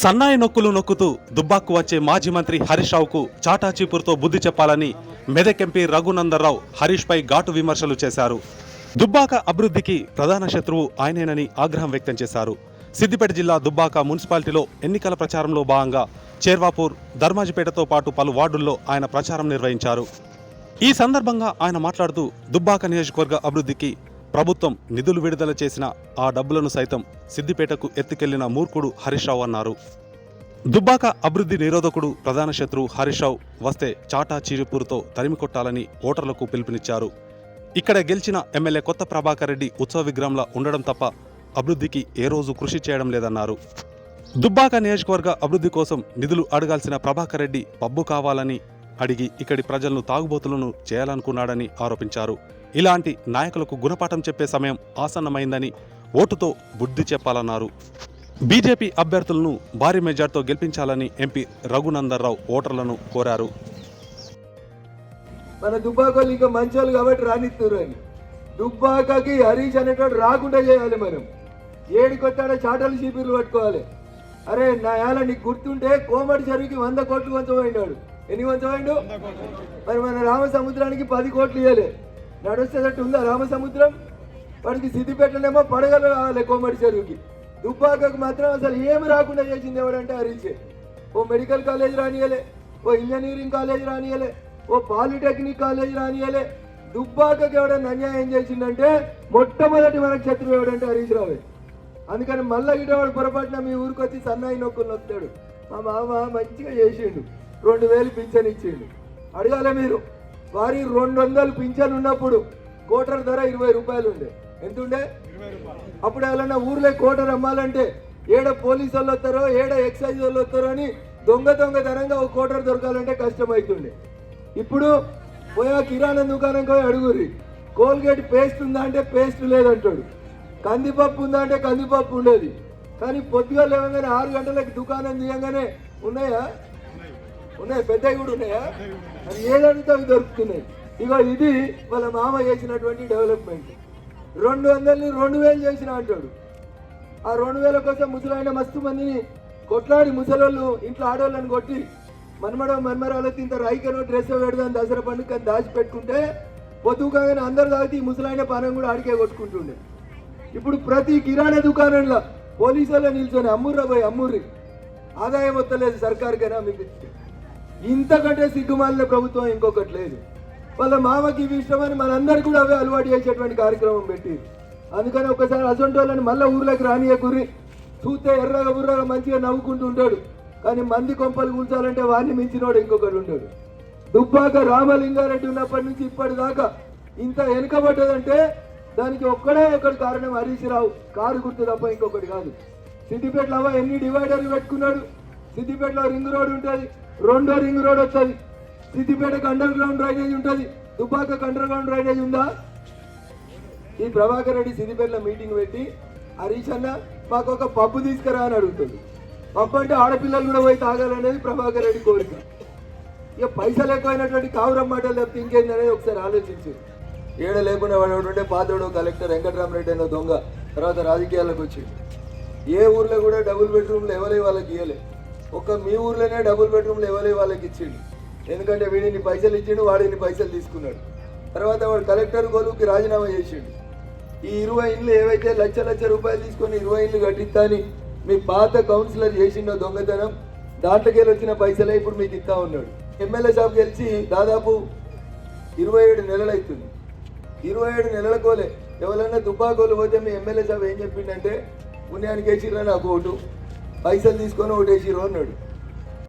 సన్నాయి నొక్కులు నొక్కుతూ దుబ్బాకు వచ్చే మాజీ మంత్రి హరీష్ రావుకు చాటాచీపురుతో బుద్ధి చెప్పాలని మెదక్ ఎంపీ రఘునందర్రావు హరీష్ పై ఘాటు విమర్శలు చేశారు. దుబ్బాక అభివృద్ధికి ప్రధాన శత్రువు ఆయనేనని ఆగ్రహం వ్యక్తం చేశారు. సిద్దిపేట జిల్లా దుబ్బాక మున్సిపాలిటీలో ఎన్నికల ప్రచారంలో భాగంగా చేర్వాపూర్ ధర్మాజిపేటతో పాటు పలు వార్డుల్లో ఆయన ప్రచారం నిర్వహించారు. ఈ సందర్భంగా ఆయన మాట్లాడుతూ దుబ్బాక నియోజకవర్గ అభివృద్ధికి ప్రభుత్వం నిధులు విడుదల చేసిన ఆ డబ్బులను సైతం సిద్దిపేటకు ఎత్తుకెళ్ళిన మూర్ఖుడు హరీష్ రావు అన్నారు. దుబ్బాక అభివృద్ధి నిరోధకుడు ప్రధాన శత్రువు హరీష్ రావు వస్తే చాటా చీరిపూరుతో తరిమి కొట్టాలని ఓటర్లకు పిలుపునిచ్చారు. ఇక్కడ గెలిచిన ఎమ్మెల్యే కొత్త ప్రభాకర్ రెడ్డి ఉత్సవ విగ్రహంలా ఉండడం తప్ప అభివృద్ధికి ఏ రోజు కృషి చేయడం లేదన్నారు. దుబ్బాక నియోజకవర్గ అభివృద్ధి కోసం నిధులు అడగాల్సిన ప్రభాకర్ రెడ్డి పబ్బు కావాలని అడిగి ఇక్కడి ప్రజలను తాగుబోతులను చేయాలనుకున్నాడని ఆరోపించారు. ఇలాంటి నాయకులకు గుణపాఠం చెప్పే సమయం ఆసన్నమైందని ఓటుతో బుద్ధి చెప్పాలన్నారు. బీజేపీ అభ్యర్థులను భారీ మెజార్టీతో గెలిపించాలని ఎంపీ రఘునందర్రావు ఓటర్లను కోరారు. మన దుబ్బాకోలు ఇంకా మంచోళ్ళు కాబట్టి రానిస్తారు అని. దుబ్బాకకి హరీష్ అనేటోడు రాకుండా చేయాలి మనం. ఏడికొట్టాడో చాటలు చీపీలు పట్టుకోవాలి. అరే నా యాల నీకు గుర్తుంటే కోమటి చెరువుకి వంద కోట్లు వంచబోయినాడు ఎన్ని వంచబోయిండు మరి మన రామసముద్రానికి పది కోట్లు ఇవ్వలే నడుస్తేటట్టు ఉందా రామసముద్రం? వాడికి సిద్దిపేటనేమో పడగలు రావాలి కోమటి చెరువుకి. దుబ్బాకకు మాత్రం అసలు ఏమి రాకుండా చేసింది ఎవడంటే హరీష్. ఓ మెడికల్ కాలేజ్ రానియలే ఓ ఇంజనీరింగ్ కాలేజ్ రానియలే ఓ పాలిటెక్నిక్ కాలేజ్ రానియలే దుబ్బాకకి ఎవడన్నా అన్యాయం చేసిందంటే మొట్టమొదటి మనకు శత్రువు ఎవడంటే హరీష్ రావే. అందుకని మళ్ళా గిటవాడు పొరపాటున మీ ఊరికి వచ్చి సన్నాయి నొక్కులు నొక్కుతాడు మా మామ మంచిగా చేసిండు. రెండు వేలు పింఛన్ ఇచ్చిండు. అడగాలే మీరు. వారి రెండు వందలు పింఛన్ ఉన్నప్పుడు కోటర్ ధర ఇరవై రూపాయలు ఉండే. ఎంత ఉండే అప్పుడు ఎవరన్నా ఊర్లో కోటర్ అమ్మాలంటే ఏడ పోలీసు వాళ్ళు వస్తారో ఏడ ఎక్సైజ్ వాళ్ళు వస్తారో అని దొంగ దొంగతనంగా ఒక కోటర్ దొరకాలంటే కష్టం అవుతుండే ఇప్పుడు పోయా కిరాణా దుకాణం పోయి అడుగురి కోల్గేట్ పేస్ట్ ఉందా అంటే పేస్ట్ లేదంటాడు. కందిపప్పు ఉందా అంటే కందిపప్పు ఉండేది. కానీ పొద్దుగా లేవగానే ఆరు గంటలకు దుకాణం తీయగానే ఉన్నాయా? ఉన్నాయి పెద్దవి కూడా ఉన్నాయా? అది ఏదంటే అవి దొరుకుతున్నాయి. ఇగో ఇది వాళ్ళ మామ చేసినటువంటి డెవలప్మెంట్. రెండు వందలని రెండు వేలు చేసిన అంటాడు. ఆ రెండు వేల కోసం ముసలాయన మస్తు మందిని కొట్లాడి ముసలోళ్ళు ఇంట్లో ఆడవాళ్ళని కొట్టి మన్మడ మన్మరాలతో ఇంత రైకనో డ్రెస్ పెడదాం దసరా పండుగ అని దాచి పెట్టుకుంటే పొద్దుగానే అందరు తాగితే ఈ ముసలాయన పానం కూడా ఆడికే కొట్టుకుంటుండే. ఇప్పుడు ప్రతి కిరాణా దుకాణంలో పోలీసుల్లో నిల్చొని అమ్ముర్రా పోయి అమ్ముర్రి. ఆదాయం వస్తలేదు సర్కార్కైనా మీకు. ఇంతకంటే సిగ్గుమాలిన ప్రభుత్వం ఇంకొకటి లేదు. వాళ్ళ మామకి ఇవి ఇష్టమని మనందరూ కూడా అవే అలవాటు చేసేటువంటి కార్యక్రమం పెట్టి అందుకని ఒకసారి అసొంటి వాళ్ళని మళ్ళీ ఊర్లోకి రానియకుర్రి చూస్తే ఎర్రగా బుర్రగా మంచిగా నవ్వుకుంటూ ఉంటాడు. కానీ మంది కొంపలు కూల్చాలంటే వాడిని మించినోడు ఇంకొకడు ఉంటాడు దుబ్బాక రామలింగారెడ్డి ఉన్నప్పటి నుంచి ఇప్పటిదాకా ఇంత వెనుకబడ్డదంటే దానికి ఒక్కడే ఒకటి కారణం హరీష్ రావు. కారు గుర్తు తప్ప ఇంకొకటి కాదు. సిద్దిపేటలో అవ్వ ఎన్ని డివైడర్లు పెట్టుకున్నాడు? సిద్దిపేటలో రింగ్ రోడ్ ఉంటుంది రెండో రింగ్ రోడ్ వస్తుంది. సిద్దిపేటకు అండర్ గ్రౌండ్ డ్రైనేజ్ ఉంటుంది దుబ్బాకకు అండర్ గ్రౌండ్ డ్రైనేజ్ ఉందా? ఈ ప్రభాకర్ రెడ్డి సిద్దిపేటలో మీటింగ్ పెట్టి హరీష్ అన్న మాకు ఒక పబ్బు తీసుకురా అని అడుగుతుంది. పబ్బు అంటే ఆడపిల్లలు కూడా పోయి తాగాలనేది ప్రభాకర్ రెడ్డి కోరిక. ఇక పైసలు ఎక్కువైనటువంటి కావురం మాటలు తప్పితే ఇంకేంది అనేది ఒకసారి ఆలోచించు. ఏడ లేకుండా వాడు ఉంటే పాతోడు కలెక్టర్ వెంకటరామరెడ్డి అన్న దొంగ తర్వాత రాజకీయాలకు వచ్చి ఏ ఊర్లో కూడా డబుల్ బెడ్రూమ్లు ఎవరే వాళ్ళకి ఇవ్వలే ఒక మీ ఊర్లోనే డబుల్ బెడ్రూమ్లు ఎవరే వాళ్ళకి ఇచ్చిండు. ఎందుకంటే వీడిని పైసలు ఇచ్చిండు వాడిని పైసలు తీసుకున్నాడు. తర్వాత వాడు కలెక్టర్ గోలుకి రాజీనామా చేసిండు. ఈ ఇరవై ఇండ్లు ఏవైతే లక్ష లక్ష రూపాయలు తీసుకొని ఇరవై ఇండ్లు కట్టిస్తాని మీ పాత కౌన్సిలర్ చేసిండో దొంగతనం దాంట్లోకి వచ్చిన పైసలే ఇప్పుడు మీకు ఇస్తా ఉన్నాడు. ఎమ్మెల్యే షాప్ గెలిచి దాదాపు ఇరవై ఏడు నెలలు అవుతుంది ఇరవై ఏడు నెలల కోలే. ఎవరైనా దుబ్బాకోలు పోతే మీ ఎమ్మెల్యే షాప్ ఏం చెప్పిండంటే పుణ్యానికి వేసిర్రా నాకు ఓటు పైసలు తీసుకొని ఓటు అన్నాడు.